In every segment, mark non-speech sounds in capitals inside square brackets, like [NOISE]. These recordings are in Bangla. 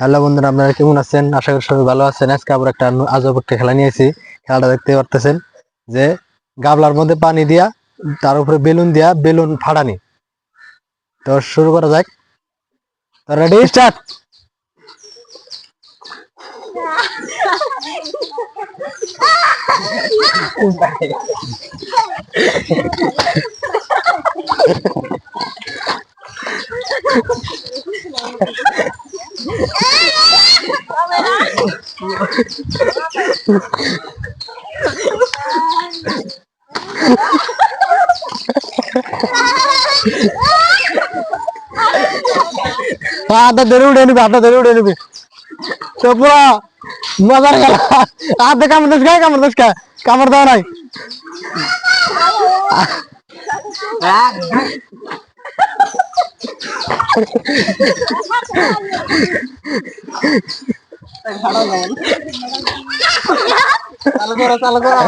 হ্যালো বন্ধুরা, আপনারা কেমন আছেন? আশা করি সবাই ভালো আছেন। আজকে আবার একটা আজব একটা খেলা নিয়েছি খেলাটা দেখতে পারতেছেন যে গাবলার মধ্যে পানি দিয়া, তার উপরে বেলুন দিয়া বেলুন ফাড়ানি তো শুরু করা যাক। তো রেডি স্টার্ট [LAUGHS] అట్ట తెరుగుడు ఎనిపి అట్ట తెరుగుడు ఎనిపి చెప్పురా మదర్ అర్ధ కమర్ తీసుకా కమర్ తీసుకా కమర్ దానాయి চালু করো চালু করো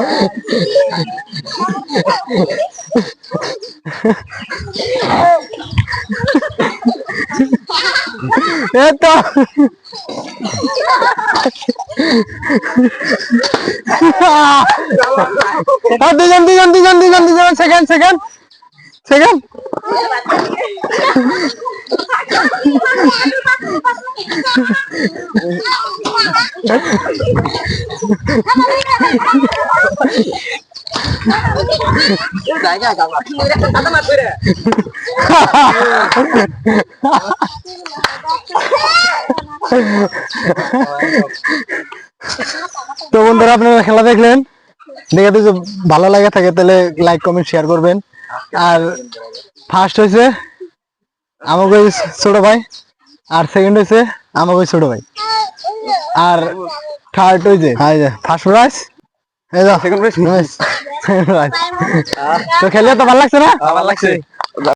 এই তো আর দুজন দুজন দুজন দুজন দুজন। সেকেন্ড সেকেন্ড সেকেন্ড তো বন্ধুরা, আপনারা খেলা দেখলেন? দেখে যদি ভালো লাগে থাকে, তাহলে লাইক কমেন্ট শেয়ার করবেন। আর ফার্স্ট হয়েছে আমাকে ছোট ভাই। আর সেকেন্ড হয়েছে আমার ওই ছোট ভাই। আর থার্ড হয়েছে হাই যে ফার্স্ট প্রাইজ এই যাও সেকেন্ড প্রাইজ সেকেন্ড প্রাইজ তো খেলে তো ভালো লাগছে না? ভালো লাগছে।